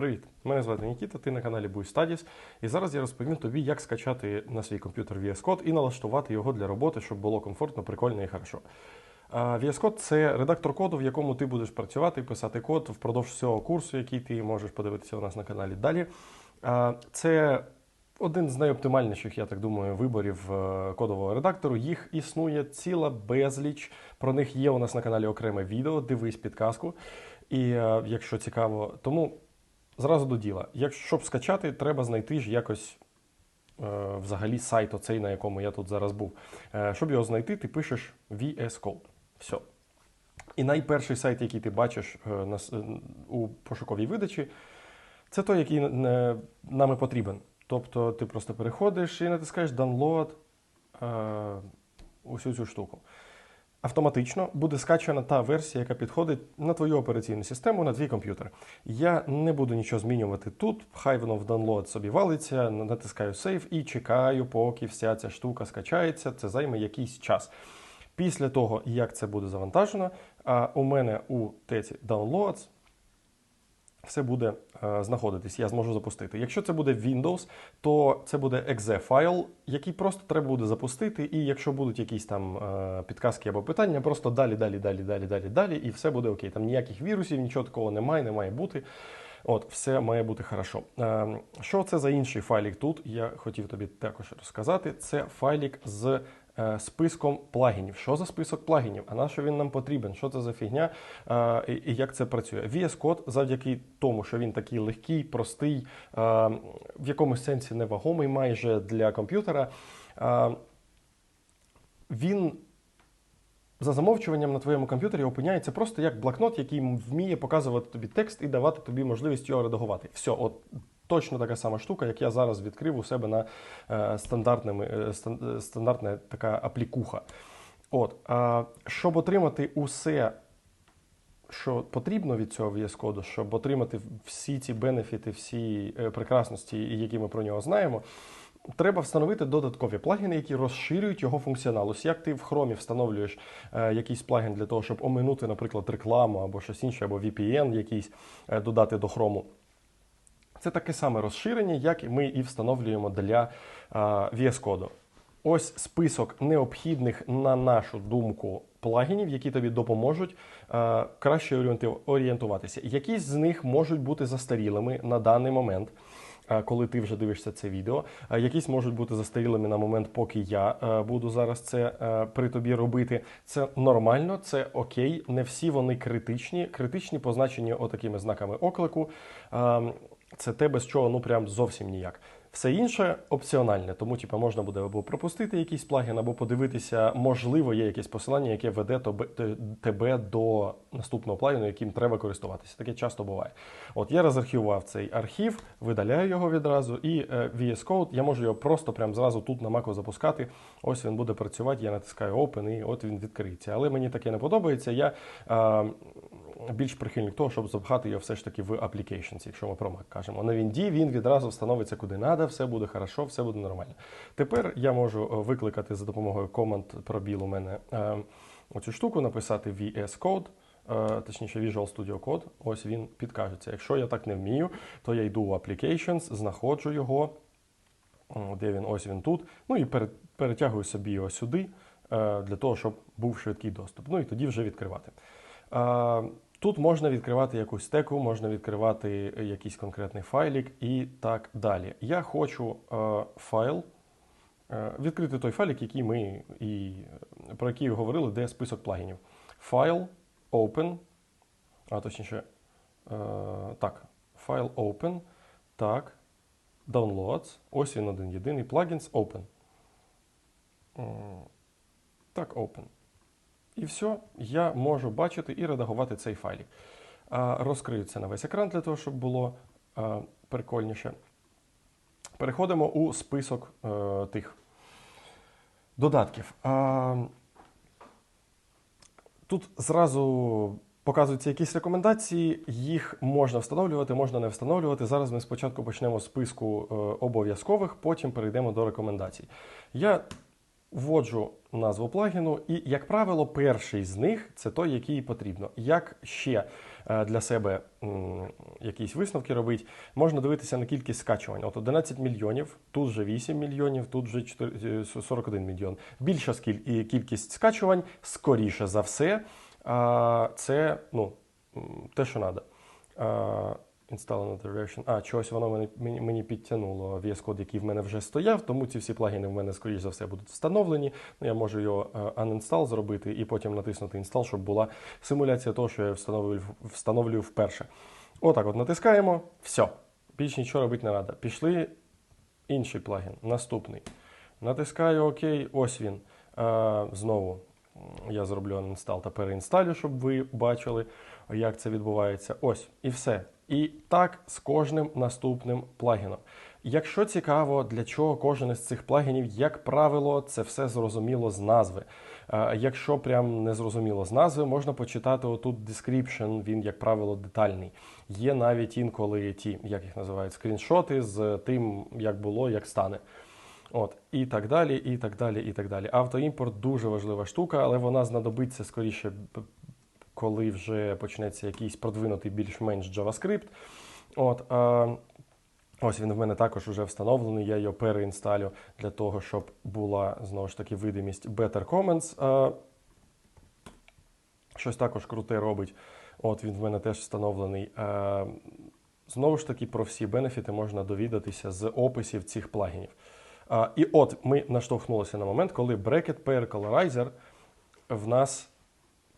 Привіт! Мене звати Нікіта, ти на каналі Boost Studies. І зараз я розповім тобі, як скачати на свій комп'ютер VS Code і налаштувати його для роботи, щоб було комфортно, прикольно і хорошо. VS Code – це редактор коду, в якому ти будеш працювати, писати код впродовж всього курсу, який ти можеш подивитися у нас на каналі далі. Це один з найоптимальніших, я так думаю, виборів е, кодового редактору. Їх існує ціла безліч. Про них є у нас на каналі окреме відео. Дивись підказку. І е, якщо цікаво, тому зразу до діла. Якщо щоб скачати, треба знайти ж якось е, взагалі сайт, оцей, на якому я тут зараз був. Е, щоб його знайти, ти пишеш VS Code. Все. І найперший сайт, який ти бачиш е, у пошуковій видачі, це той, який е, нам потрібен. Тобто ти просто переходиш і натискаєш download усю цю штуку. Автоматично буде скачана та версія, яка підходить на твою операційну систему, на твій комп'ютер. Я не буду нічого змінювати тут. Хай воно в download собі валиться, натискаю Save і чекаю, поки вся ця штука скачається. Це займе якийсь час. Після того, як це буде завантажено, у мене у теці Downloads все буде е, знаходитись, я зможу запустити. Якщо це буде Windows, то це буде exe файл, який просто треба буде запустити. І якщо будуть якісь там е, підказки або питання, просто далі, далі, далі, далі, далі, далі, і все буде окей. Там ніяких вірусів, нічого такого немає, не має бути. От, все має бути хорошо. Е, що це за інший файлік тут? Я хотів тобі також розказати. Це файлік з списком плагінів. Що за список плагінів? А на що він нам потрібен? Що це за фігня? Е, і, як це працює? VS Code завдяки тому, що він такий легкий, простий, е, в якомусь сенсі невагомий майже для комп'ютера. е, він за замовчуванням на твоєму комп'ютері опиняється просто як блокнот, який вміє показувати тобі текст і давати тобі можливість його редагувати. Все, от точно така сама штука, як я зараз відкрив у себе на е, стандартними, е, е, стандартна така аплікуха. От, а, щоб отримати усе, що потрібно від цього VS Code, щоб отримати всі ці бенефіти, всі е, прекрасності, які ми про нього знаємо, треба встановити додаткові плагіни, які розширюють його функціонал. Ось як ти в Chrome встановлюєш е, якийсь плагін для того, щоб оминути, наприклад, рекламу або щось інше, або VPN якийсь е, додати до Chrome. Це таке саме розширення, як ми і встановлюємо для VS Code. Ось список необхідних, на нашу думку, плагінів, які тобі допоможуть краще орієнтуватися. Якісь з них можуть бути застарілими на даний момент. Коли ти вже дивишся це відео, якісь можуть бути застарілими на момент, поки я буду зараз це при тобі робити. Це нормально, це окей. Не всі вони критичні. Критичні позначені отакими знаками оклику. Це те, без чого ну прям зовсім ніяк. Все інше опціональне, тому типу, можна буде або пропустити якийсь плагін, або подивитися, можливо, є якесь посилання, яке веде тебе до наступного плагіну, яким треба користуватися. Таке часто буває. От я розархівував цей архів, видаляю його відразу, і е, VS Code я можу його просто прямо зразу тут на Mac запускати. Ось він буде працювати, я натискаю Open і от він відкриється. Але мені таке не подобається. Я е, більш прихильник того, щоб запхати його все ж таки в Applications, якщо ми про Mac кажемо. На Вінді він відразу встановиться куди треба, все буде хорошо, все буде нормально. Тепер я можу е, викликати за допомогою команд пробіл у мене е, оцю штуку, написати VS Code. е, Точніше, Visual Studio Code, ось він підкажеться. Якщо я так не вмію, то я йду в Applications, знаходжу його, де він, ось він тут. Ну і перетягую собі його сюди, для того, щоб був швидкий доступ. Ну і тоді вже відкривати. Тут можна відкривати якусь теку, можна відкривати якийсь конкретний файлік і так далі. Я хочу е, файл, е, відкрити той файлік, який ми і про який говорили, де список плагінів. Файл, open, а точніше, е, так, файл open, так, downloads, ось він один єдиний, plugins open. Так, open. І все, я можу бачити і редагувати цей файлік. Розкрию це на весь екран для того, щоб було прикольніше. Переходимо у список е, тих додатків. Тут зразу показуються якісь рекомендації, їх можна встановлювати, можна не встановлювати. Зараз ми спочатку почнемо з списку е, обов'язкових, потім перейдемо до рекомендацій. Я вводжу назву плагіну, і, як правило, перший з них це той, який потрібно. Як ще е, для себе якісь висновки робити, можна дивитися на кількість скачувань. От 11 мільйонів, тут вже 8 мільйонів, тут вже 4, е, 41 мільйон. Більша кількість скачувань, скоріше за все, це ну, те, що треба. Install another version. А, чогось воно мені, мені, підтягнуло VS Code, який в мене вже стояв, тому ці всі плагіни в мене, скоріш за все, будуть встановлені. Ну, я можу його е, uninstall зробити і потім натиснути Install, щоб була симуляція того, що я встановлюю, встановлюю вперше. Отак от натискаємо, все. Більш нічого робити не треба. Пішли інший плагін, наступний. Натискаю ОК, ось він. Е, знову я зроблю uninstall та переінсталю, щоб ви бачили, як це відбувається. Ось, і все. І так з кожним наступним плагіном. Якщо цікаво, для чого кожен із цих плагінів, як правило, це все зрозуміло з назви. Е, Якщо прям не зрозуміло з назви, можна почитати отут description, він, як правило, детальний. Є навіть інколи ті, як їх називають, скріншоти з тим, як було, як стане. От, і так далі, і так далі, і так далі. Автоімпорт дуже важлива штука, але вона знадобиться скоріше, коли вже почнеться якийсь продвинутий більш-менш JavaScript. От, е, ось він в мене також вже встановлений, я його переінсталю для того, щоб була знову ж таки видимість Better Comments. Е, щось також круте робить. От він в мене теж встановлений. Е, знову ж таки, про всі бенефіти можна довідатися з описів цих плагінів. А, і от ми наштовхнулися на момент, коли Bracket Pair Colorizer в нас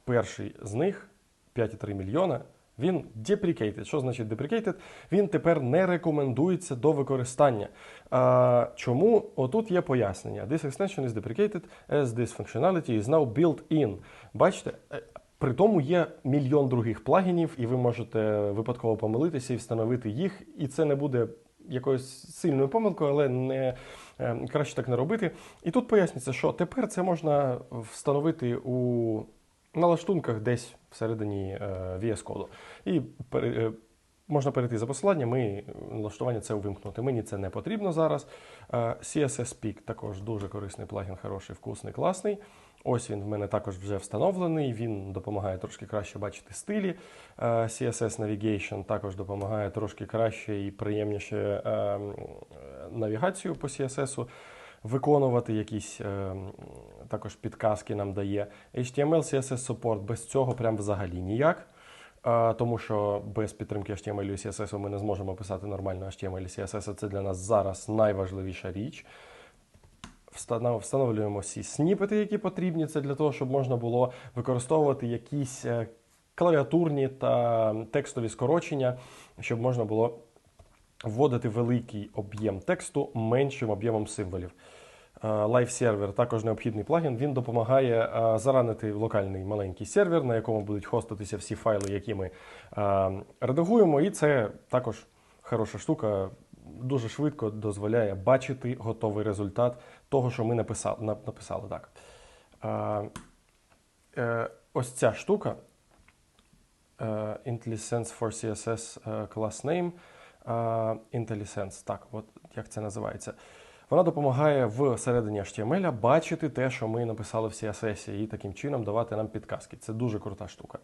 перший з них 5,3 мільйона. Він deprecated. Що значить deprecated? Він тепер не рекомендується до використання. А, чому? Отут є пояснення. This extension is deprecated as this functionality is now built in. Бачите? Е, При тому є мільйон других плагінів, і ви можете випадково помилитися і встановити їх, і це не буде якоюсь сильною помилкою, але не е, краще так не робити. І тут пояснюється, що тепер це можна встановити у налаштунках десь всередині е, VS коду. І е, можна перейти за посиланням і налаштування це увімкнути. Мені це не потрібно зараз. Е, CSS Peak також дуже корисний плагін, хороший, вкусний, класний. Ось він в мене також вже встановлений. Він допомагає трошки краще бачити стилі. CSS Navigation також допомагає трошки краще і приємніше навігацію по CSS виконувати якісь також підказки нам дає. HTML, CSS Support без цього прям взагалі ніяк. Е, Тому що без підтримки HTML і CSS ми не зможемо писати нормально HTML і CSS. Це для нас зараз найважливіша річ. Встановлюємо всі сніпети, які потрібні. Це для того, щоб можна було використовувати якісь е, клавіатурні та текстові скорочення, щоб можна було вводити великий об'єм тексту меншим об'ємом символів. Е, Live Server також необхідний плагін. Він допомагає е, заранити локальний маленький сервер, на якому будуть хоститися всі файли, які ми е, редагуємо. І це також хороша штука. Дуже швидко дозволяє бачити готовий результат того, що ми написали. написали так. Ось ця штука. IntelliSense for CSS class name. IntelliSense, так, от як це називається. Вона допомагає всередині HTML бачити те, що ми написали в CSS, і таким чином давати нам підказки. Це дуже крута штука.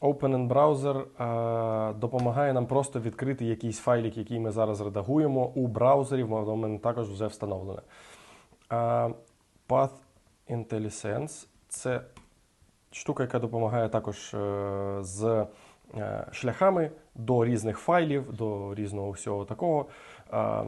Open in Browser е, допомагає нам просто відкрити якийсь файлик, який ми зараз редагуємо у браузері. В мене також вже встановлене. Е, Path IntelliSense це штука, яка допомагає також е, з е, шляхами до різних файлів, до різного всього такого. Е,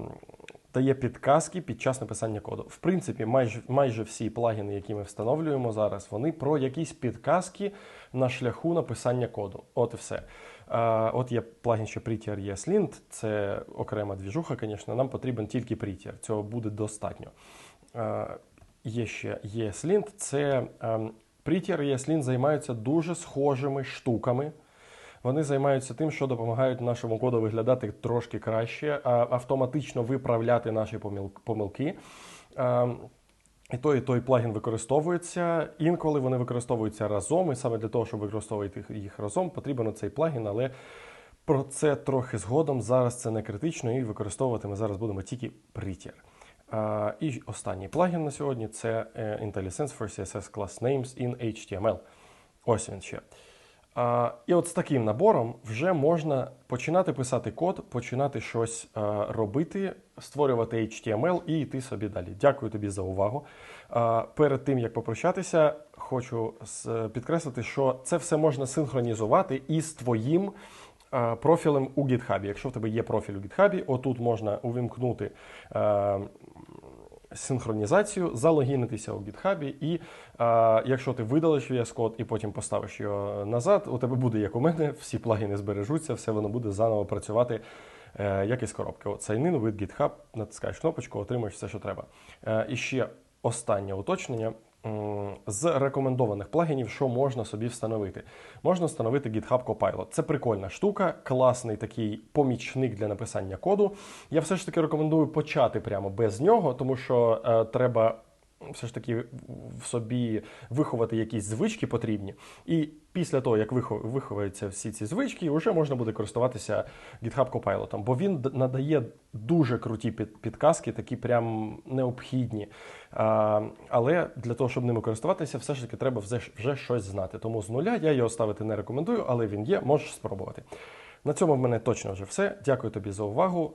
Дає підказки під час написання коду. В принципі, майже, майже всі плагіни, які ми встановлюємо зараз, вони про якісь підказки на шляху написання коду. От і все. Е, от є плагін, що Prettier ESLint, це окрема двіжуха, звісно, нам потрібен тільки Prettier, цього буде достатньо. Е, є ще ESLint, це ем, Prettier і ESLint займаються дуже схожими штуками. Вони займаються тим, що допомагають нашому коду виглядати трошки краще, автоматично виправляти наші помилки. І той, і той плагін використовується. Інколи вони використовуються разом, і саме для того, щоб використовувати їх- разом, потрібен цей плагін, але про це трохи згодом. Зараз це не критично, і використовувати ми зараз будемо тільки Prettier. І останній плагін на сьогодні це е, IntelliSense for CSS Class Names in HTML. Ось він ще. І от з таким набором вже можна починати писати код, починати щось робити, створювати HTML і йти собі далі. Дякую тобі за увагу. Перед тим як попрощатися, хочу підкреслити, що це все можна синхронізувати із твоїм профілем у GitHub. Якщо в тебе є профіль у GitHub, отут можна увімкнути. Синхронізацію, залогінитися у GitHub, і а, якщо ти видалиш VS Code і потім поставиш його назад, у тебе буде, як у мене, всі плагіни збережуться, все воно буде заново працювати. е, Як із коробки. От sign in with GitHub, натискаєш кнопочку, отримаєш все, що треба. Е, І ще останнє уточнення. З рекомендованих плагінів, що можна собі встановити? Можна встановити GitHub Copilot. Це прикольна штука, класний такий помічник для написання коду. Я все ж таки рекомендую почати прямо без нього, тому що е, треба все ж таки в собі виховати якісь звички потрібні. І після того, як вихо- виховаються всі ці звички, вже можна буде користуватися GitHub Copilot, бо він надає дуже круті підказки, такі прям необхідні. Але для того, щоб ними користуватися, все ж таки треба вже щось знати. Тому з нуля я його ставити не рекомендую, але він є, можеш спробувати. На цьому в мене точно вже все. Дякую тобі за увагу.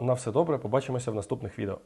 На все добре, побачимося в наступних відео.